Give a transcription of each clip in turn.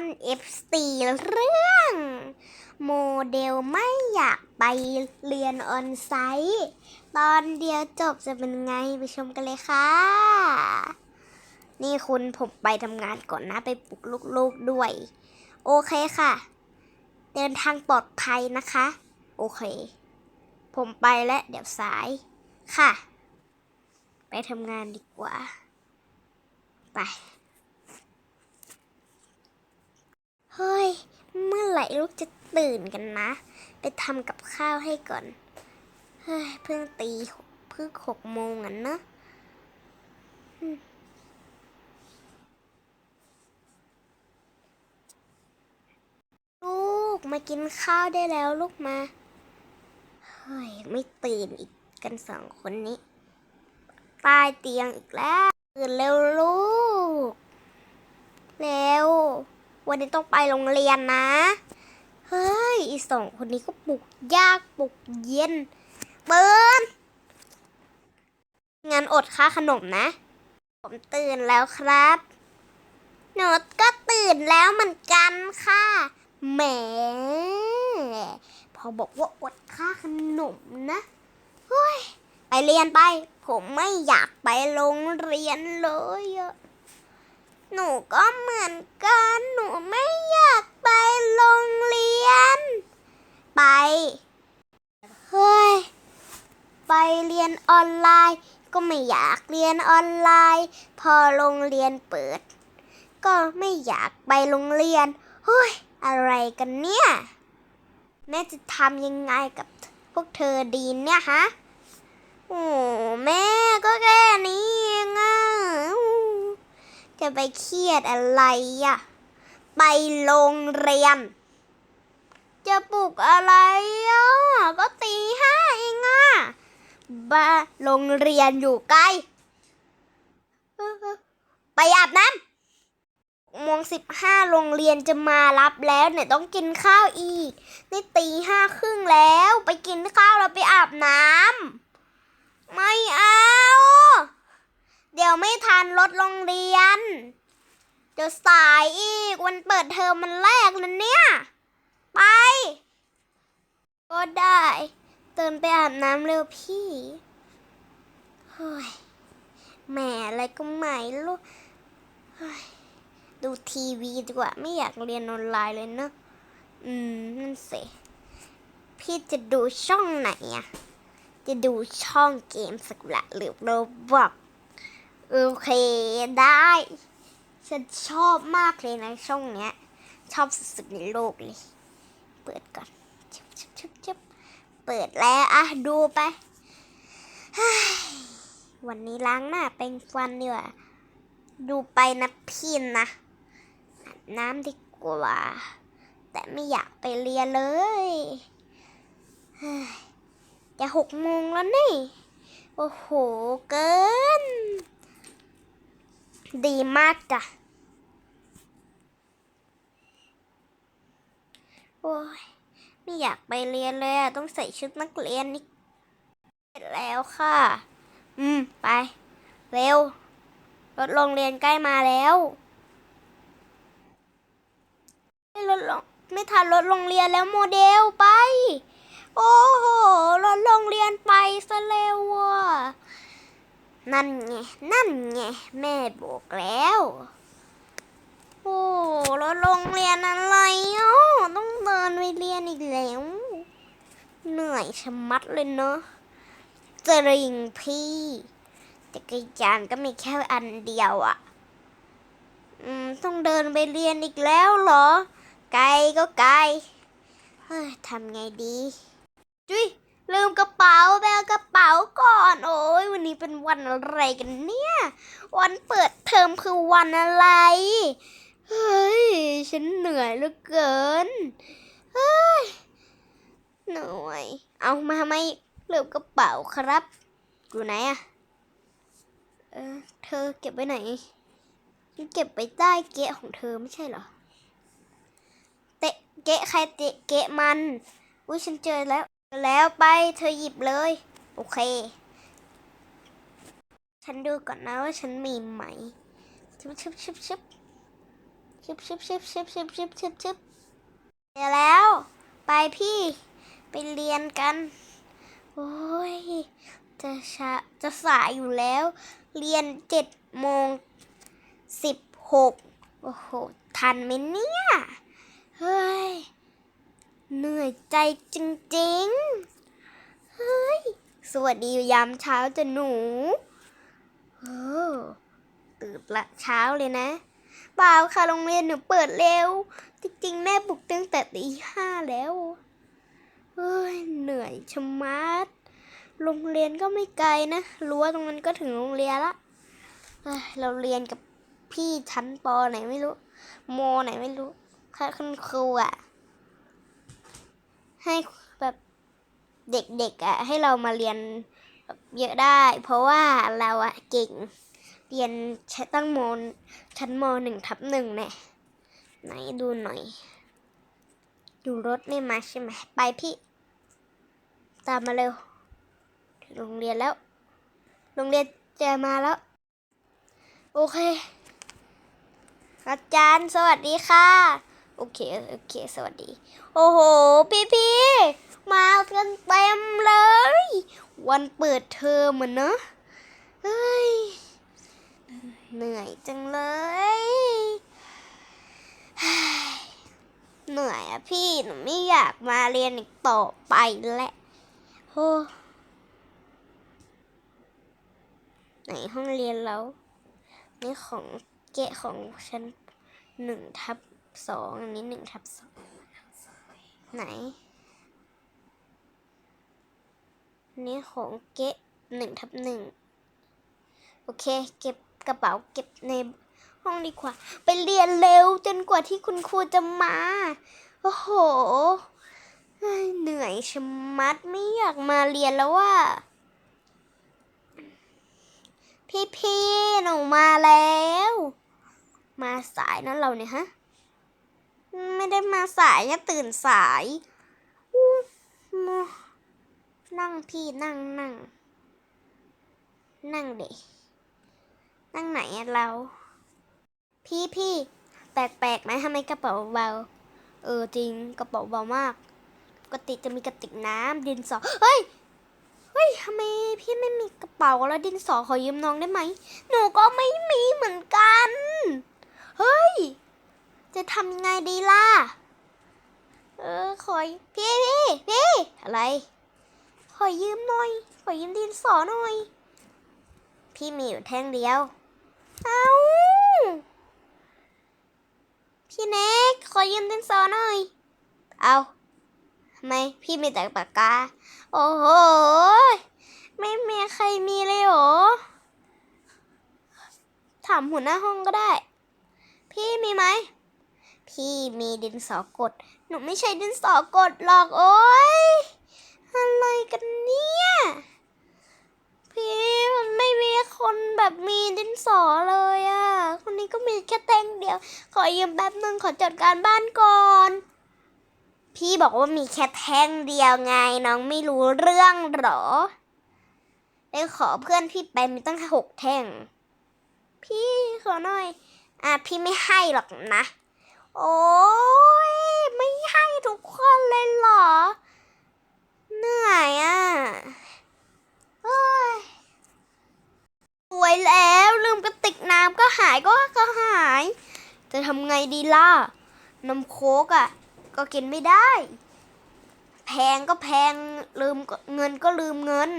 น F4 เรื่อง โมเดลไม่อยากไปเรียนออนไซต์ตอนเดียวจบจะเป็นไงไปชมกันเลยค่ะ นี่คุณผมไปทำงานก่อนนะไปปลุกลูกๆด้วย โอเคค่ะ เดินทางปลอดภัยนะคะ โอเค ผมไปแล้วเดี๋ยวสายค่ะ ไปทำงานดีกว่า ไป เฮ้ย เมื่อไหร่ลูกจะตื่นกันนะ ไปทำกับข้าวให้ก่อน เฮ้ย เพิ่งตีเพิ่งหกโมงอะเนอะลูกมากินข้าวได้แล้วลูกมา เฮ้ย ไม่ตื่นอีกกันสองคนนี้ใต้เตียงอีกแล้ว ตื่นเร็วลูก เร็ว วันนี้ต้องไปโรงเรียนนะ เฮ้ย อีสองคนนี้ก็ปลุกยากปลุกเย็นเบิร์นงั้นอดค่าขนมนะ ผมตื่นแล้วครับหนูก็ตื่นแล้วเหมือนกันค่ะแหมพอบอกว่าอดค่าขนมนะเฮ้ยไปเรียนไป ผมไม่อยากไปโรงเรียนเลยอะ หนูก็เหมือนกัน หนูไม่อยากไปโรงเรียน ไป เฮ้ย ไปเรียนออนไลน์ ก็ไม่อยากเรียนออนไลน์ พอโรงเรียนเปิด ก็ไม่อยากไปโรงเรียน เฮ้ย อะไรกันเนี่ย แม่จะทำยังไงกับพวกเธอดีเนี่ยฮะ โอ้แม่ก็แค่นี้เองอะ จะไปเครียดอะไรอะไปโรงเรียน จะปลุกอะไรอะก็ตีห้าเองอะบ้าโรงเรียนอยู่ใกล้ไปอาบน้ำโมงสิบห้าโรงเรียนจะมารับแล้วเนี่ยต้องกินข้าวอีก นี่ตีห้าครึ่งแล้ว ไปกินข้าวแล้วไปอาบน้ำไม่เอา เดี๋ยวไม่ทันรถโรงเรียน เดี๋ยวสายอีกวันเปิดเทอมมันแรกนะเนี่ย ไป ก็ได้เตือนไปอาบน้ำเร็วพี่เฮ้ยแหมอะไรก็ไม่รู้ดูทีวีดีกว่าไม่อยากเรียนออนไลน์เลยเนอะอืม นั่นสิพี่จะดูช่องไหนอะจะดูช่องเกมสักละหรือโรบอก โอเคได้ ฉันชอบมากเลยนะช่องเนี้ย ชอบสุดๆในโลกเลย เปิดก่อนชุบชุบชุบชุบเปิดแล้วอะดูไปวันนี้ล้างหน้าเป็นฟันดีกว่า ดูไปนะพี่นะอาบน้ำดีกว่า แต่ไม่อยากไปเรียนเลยเฮ้ยจะหกโมงแล้วนี่ โอ้โห เกิน ดีมากจ้ะ โอ้ย ไม่อยากไปเรียนเลยอะต้องใส่ชุดนักเรียนนี่เสร็จแล้วค่ะ อืม ไป เร็ว รถโรงเรียนใกล้มาแล้ว ไม่รถโรงไม่ทันรถโรงเรียนแล้วโมเดลไป โอ้โห รถโรงเรียนไปซะเร็วว่ะ นั่นไง นั่นไง แม่บอกแล้ว โอ้รถโรงเรียนอะไรอะต้องเดินไปเรียนอีกแล้ว เหนื่อยชะมัดเลยเนาะจริงพี่จักรยานก็มีแค่อันเดียวอะ่ะ อืม ต้องเดินไปเรียนอีกแล้วเหรอ ไกลก็ไกล เฮ้ยทำไงดี จุ้ย ลืมกระเป๋าไปเอากระเป๋าก่อน โอ้ยวันนี้เป็นวันอะไรกันเนี่ย วันเปิดเทอมคือวันอะไร เฮ้ย ฉันเหนื่อยเหลือเกิน เฮ้ย เหนื่อย เอามาทำไมลืมกระเป๋าครับอยู่ไหนอะเออเธอเก็บไว้ไหน เก็บไปใต้เกะของเธอไม่ใช่เหรอ เตะเกะใครเตะเกะมัน อุ้ยฉันเจอแล้ว แล้วไปเธอหยิบเลย โอเค ฉันดูก่อนนะว่าฉันมีไหมชึบชึบชึบชึบชึชิบชิบชิบชิบชิบชิบชิบชิบเดี๋ยวแล้ว ไปพี่ไปเรียนกัน โอ้ย จะช้าจะสายอยู่แล้ว เรียนเจ็ดโมงสิบหกโอ้โห ทันไหมเนี่ย เฮ้ย เหนื่อยใจจริงๆ เฮ้ย สวัสดียามเช้าจะหนูเออตื่นละเช้าเลยนะเปล่าค่ะโรงเรียนหนูเปิดเร็ว จริงๆ แม่ปลุกตั้งแต่ตีห้าแล้วเฮ้ย เหนื่อยชะมัด โรงเรียนก็ไม่ไกลนะ รั้วตรงนั้นก็ถึงโรงเรียนละเอ้ยเราเรียนกับพี่ชั้นปอไหนไม่รู้มอไหนไม่รู้ค่ะคุณครูอะ ให้แบบเด็กๆอะให้เรามาเรียนเยอะได้ เพราะว่าเราอะเก่ง เรียนชั้นตั้งมชั้นมหนึ่งทับหนึ่งเนี่ยไหนดูหน่อย ดูรถนี่มาใช่ไหมไปพี่ ตามมาเร็วถึงโรงเรียนแล้ว โรงเรียนเจอมาแล้ว โอเค อาจารย์สวัสดีค่ะ โอเค โอเค สวัสดี โอ้โห พี่พี่มากันเต็มเลย วันเปิดเทอมอะเนอะเฮ้ย เหนื่อยจังเลย เหนื่อยอะพี่ หนูไม่อยากมาเรียนอีกต่อไปแล้วโอ้ไหนห้องเรียนแล้วนี่ของเกะของฉันหนึ่งทับ สองอันนี้หนึ่งทับสองไหน นี่ของเกะหนึ่งทับหนึ่งโอเค เก็บกระเป๋าเก็บในห้องดีกว่า ไปเรียนเร็วจนกว่าที่คุณครูจะมา โอ้โห เหนื่อยชะมัดไม่อยากมาเรียนแล้วว่าพี่พี่ๆหนูมาแล้ว มาสายนะเราเนี่ยฮะ ไม่ได้มาสายเนี่ยตื่นสายอู้มูนั่งพี่นั่งนั่ง นั่งเด็นั่งไหนเรา พี่พี่แปลกๆไหมทำไมกระเป๋าเบา เออจริงกระเป๋าเบามากปกติจะมีกระติกน้ำดินสอเฮ้ยเฮ้ยทำไมพี่ไม่มีกระเป๋าแล้วดินสอขอยืมน้องได้ไหมหนูก็ไม่มีเหมือนกัน เฮ้ย จะทำยังไงดีล่ะ เออ ขอ พี่พี่พี่อะไร ขอยืมหน่อย ขอยืมดินสอหน่อย พี่มีอยู่แท่งเดียว เอาพี่เน็ก ขอยืมดินสอหน่อย เอาทำไมพี่มีแต่ปากกา โอ้โห ไม่มีใครมีเลยหรอ ถามหัวหน้าห้องก็ได้ พี่มีไหม พี่มีดินสอกด หนูไม่ใช่ดินสอกดหรอกโอ๊ยอะไรกันเนี่ย พี่มันไม่มีคนแบบมีดินสอเลยอะ่ะ คนนี้ก็มีแค่แท่งเดียว ขอยืมแป๊บนึงขอจัดการบ้านก่อน พี่บอกว่ามีแค่แท่งเดียวไงน้องไม่รู้เรื่องหรอเลยขอเพื่อนพี่ไปมีตั้งหกแท่ง พี่ขอหน่อย อะพี่ไม่ให้หรอกนะ โอ้ยไม่ให้ทุกคนเลยเหรอ เหนื่อยอะเฮ้ยสวยแล้วลืมกระติกน้ำก็หายก็ก็หาย จะทำไงดีล่ะ น้ำโค้กอะ ก็กินไม่ได้ แพงก็แพงลืมเงินก็ลืมเงิน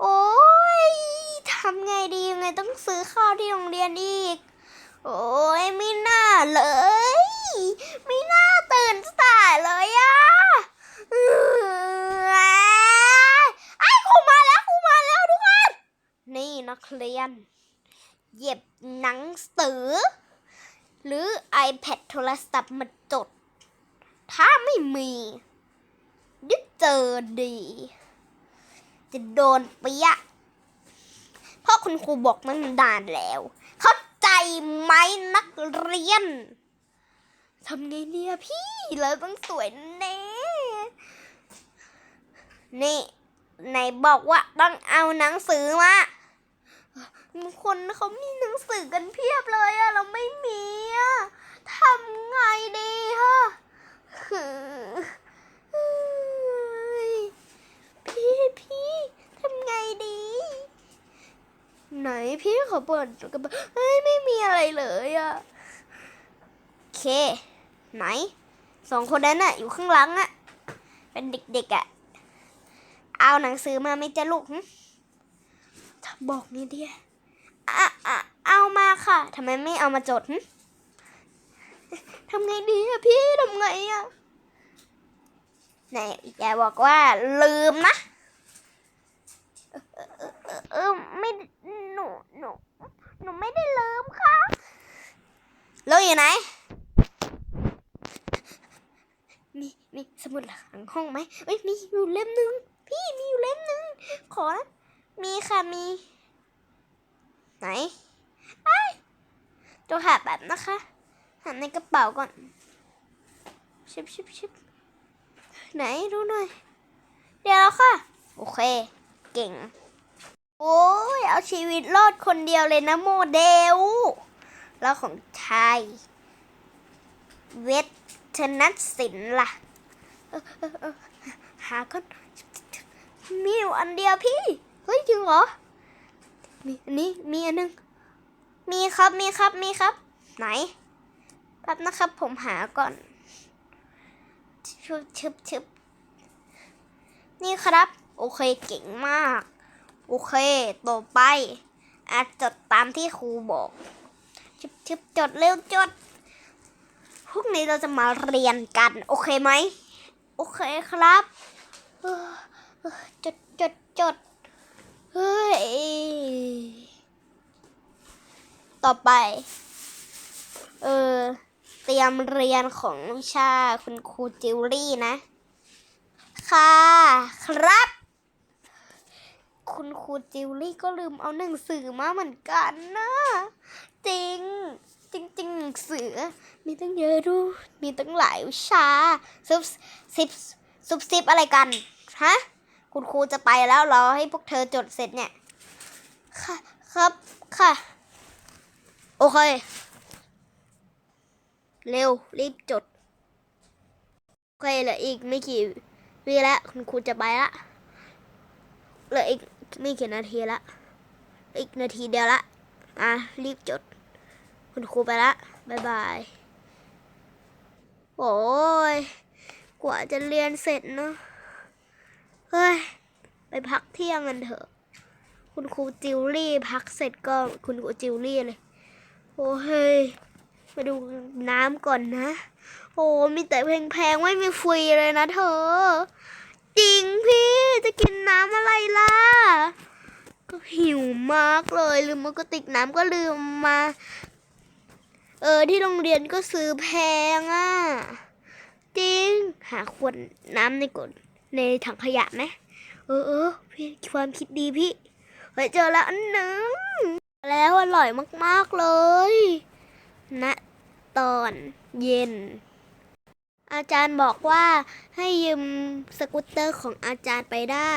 โอ้ยทำไงดียังไงต้องซื้อข้าวที่โรงเรียนอีก โอ้ยไม่น่าเลย ไม่น่าตื่นสายเลยอะไอ้ครูมาแล้วครูมาแล้วทุกคนนี่นักเรียนเย็บหนังสือ หรือ iPad โทรศัพท์มาจด ถ้าไม่มีดี๋ยวเจอดี จะโดนเปียะเพราะคุณครูบอกมันนานแล้วเขา ไหมนักเรียนทำไงเนี่ยพี่เราต้องสวยแน่นี่ไหนบอกว่าต้องเอาหนังสือมาคนเขามีหนังสือกันเพียบเลยอะเราไม่มีอะ ทำไงดีฮะเฮ้ยพี่พี่ทำไงดี ไหน พี่ขอเปิดกระเป๋าเฮ้ยไม่มีอะไรเลยอะโอเค ไหนสองคนนั้นน่ะ อยู่ข้างหลังอะเป็นเด็กๆอะเอาหนังสือมาไม่จะลูกถ้าบอกนี่เดียอะอะเอามาค่ะทำไมไม่เอามาจดทำไงดีอะพี่ทำไงอะไหนอย่าบอกว่าลืมนะเออไม่ นูหนูหนูไม่ได้ลืมค่ะแล้วอยู่ไหน มีมีสมุดหลังห้องไหมเอ้ยมีอยู่เล่มหนึ่งพี่มีอยู่เล่มหนึ่งขอ มีค่ะมี ไหนไอ้ตัวหาแบบนะคะหาในกระเป๋าก่อนชิบชิบชิบไหนดูหน่อย เดี๋ยวแล้วค่ะ โอเค เก่ง โอ้ยเอาชีวิตรอดคนเดียวเลยนะโมเดล แล้วของชายเวทนัทศิลป์ล่ะ หาก่อนมีอยู่อันเดียวพี่ เฮ้ยจริงเหรอ มีอันนี้มีอันหนึง มีครับมีครับมีครับ ไหนแป๊บนะครับผมหาก่อนชึบชึบชึบนี่ครับ โอเคเก่งมาก โอเค ต่อไปอาจจดตามที่ครูบอกชึบชึบจดเร็วจด พรุ่งนี้เราจะมาเรียนกัน โอเคไหม โอเคครับ จดจดจดเฮ้ย ต่อไป เออ เตรียมเรียนของวิชาคุณครูจิวลี่นะ ค่ะ ครับ คุณครูจิวลี่ก็ลืมเอาหนังสือมาเหมือนกันนะจริง จริงจริงหนังสือ มีตั้งเยอะดูมีตั้งหลายวิชาซุบซิบซุบซิบอะไรกันฮะคุณครูจะไปแล้วรอให้พวกเธอจดเสร็จเนี่ยค่ะครับค่ะ โอเค เร็วรีบจด โอเคเหลืออีกไม่กี่วิแล้วคุณครูจะไปละเหลืออีก ไม่กี่นาทีละ อีกนาทีเดียวละ อะ รีบจด คุณครูไปละบายบาย โอ้ย กว่าจะเรียนเสร็จเนอะเฮ้ย ไปพักเที่ยงกันเถอะ คุณครูจิวลี่พักเสร็จก็คุณครูจิวลี่เลย โอ้เฮ้ย มาดูน้ำก่อนนะ โอ้มีแต่แพงๆ ไม่มีฟรีเลยนะเธอ จริงพี่จะกินน้ำอะไรล่ะ ก็หิวมากเลยลืมมากติกน้ำก็ลืมมา เออที่โรงเรียนก็ซื้อแพงอะ จริง หาขวดน้ำในกดในถังขยะไหมเออเออพี่ความคิดดีพี่เฮ้ยเจอแล้วอันหนึ่งแล้วอร่อยมาก ๆ เลย ณ ตอนเย็น อาจารย์บอกว่าให้ยืมสกูตเตอร์ของอาจารย์ไปได้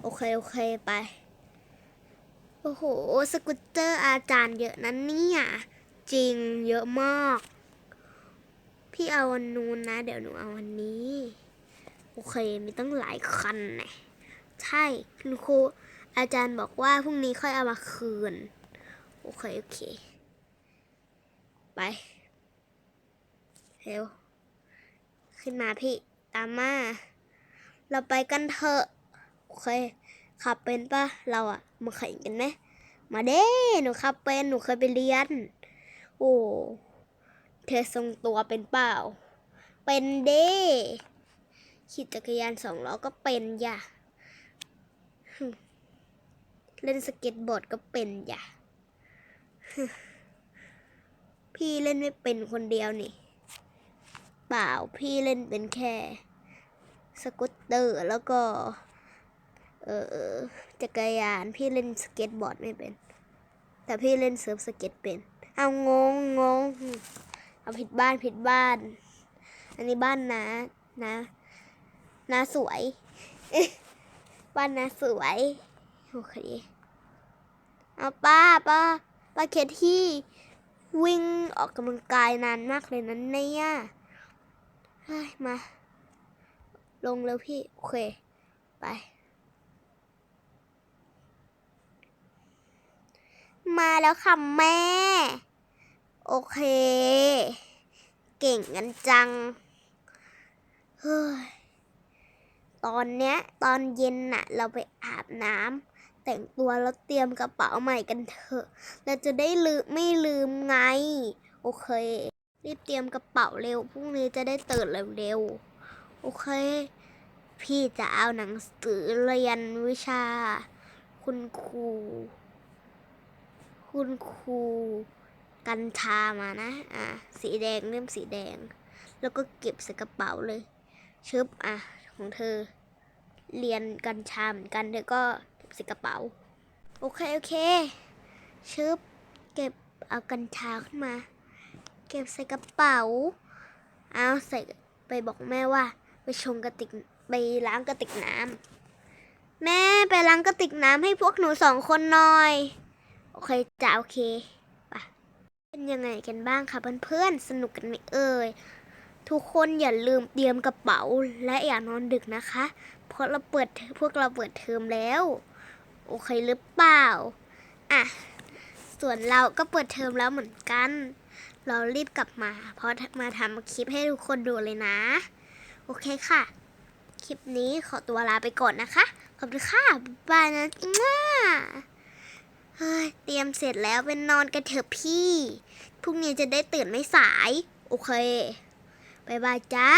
โอเค โอเคไป โอ้โห สกูตเตอร์อาจารย์เยอะนั้นเนี่ย จริงเยอะมาก พี่เอาวันนู้นนะ เดี๋ยวหนูเอาวันนี้ โอเค มีตั้งหลายคันนะใช่คุณครูอาจารย์บอกว่าพรุ่งนี้ค่อยเอามาคืน โอเค โอเค ไปเร็ว ขึ้นมาพี่ ตามมา เราไปกันเถอะ โอเค ขับเป็นปะเราอะมาแข่งกันไหม มาเด้ หนูขับเป็น หนูเคยไปเรียน โอ้ เธอทรงตัวเป็นเปล่า เป็นเด้ ขี่จักรยานสองล้อก็เป็นอย่าเล่นสเก็ตบอร์ดก็เป็นอย่าพี่เล่นไม่เป็นคนเดียวนี่ เปล่าพี่เล่นเป็นแค่ สกูตเตอร์แล้วก็ เออเอจักรยานพี่เล่นสเก็ตบอร์ดไม่เป็น แต่พี่เล่นเซิร์ฟสเก็ตเป็น เอางงงงเอาผิดบ้านผิดบ้าน อันนี้บ้านนะนะนาสวย บ้านนาสวยโอเคเอาป้าป้าป้าเคที่วิ่งออกกำลังกายนานมากเลยนั้นเนี่ย มา ลงแล้วพี่ โอเค ไป มาแล้วค่ะแม่ โอเค เก่งกันจัง เฮ้ย ตอนเนี้ย ตอนเย็นน่ะ เราไปอาบน้ำแต่งตัวแล้วเตรียมกระเป๋าใหม่กันเถอะ เราจะได้ลืมไม่ลืมไง โอเค รีบเตรียมกระเป๋าเร็วพรุ่งนี้จะได้ตื่นเร็วๆโอเค พี่จะเอาหนังสือเรียนวิชา คุณครู คุณครูกัญชามานะ อะ สีแดงเล่มสีแดง แล้วก็เก็บใส่กระเป๋าเลยชึบอะ ของเธอ เรียนกัญชาเหมือนกันเธอก็เก็บใส่กระเป๋า โอเค โอเคชึบเก็บเอากัญชาขึ้นมา เก็บใส่กระเป๋า เอาใส่ไปบอกแม่ว่า ไปชงกระติกไปล้างกระติกน้ำแม่ไปล้างกระติกน้ำให้พวกหนูสองคนหน่อย โอเคจ้าโอเคไปเป็นยังไงกันบ้างคะเพื่อนๆสนุกกันไหมเอ่ยทุกคนอย่าลืมเตรียมกระเป๋าและอย่านอนดึกนะคะ เพราะเราเปิดพวกเราเปิดเทอมแล้ว โอเคหรือเปล่า อะ ส่วนเราก็เปิดเทอมแล้วเหมือนกัน เรารีบกลับมา เพราะมาทำคลิปให้ทุกคนดูเลยนะ โอเคค่ะ คลิปนี้ขอตัวลาไปก่อนนะคะ ขอบคุณค่ะบายบายนะจ้าเฮ้ยเตรียมเสร็จแล้วเป็นนอนกันเถอะพี่ พรุ่งนี้จะได้ตื่นไม่สาย โอเคบายบายจ้า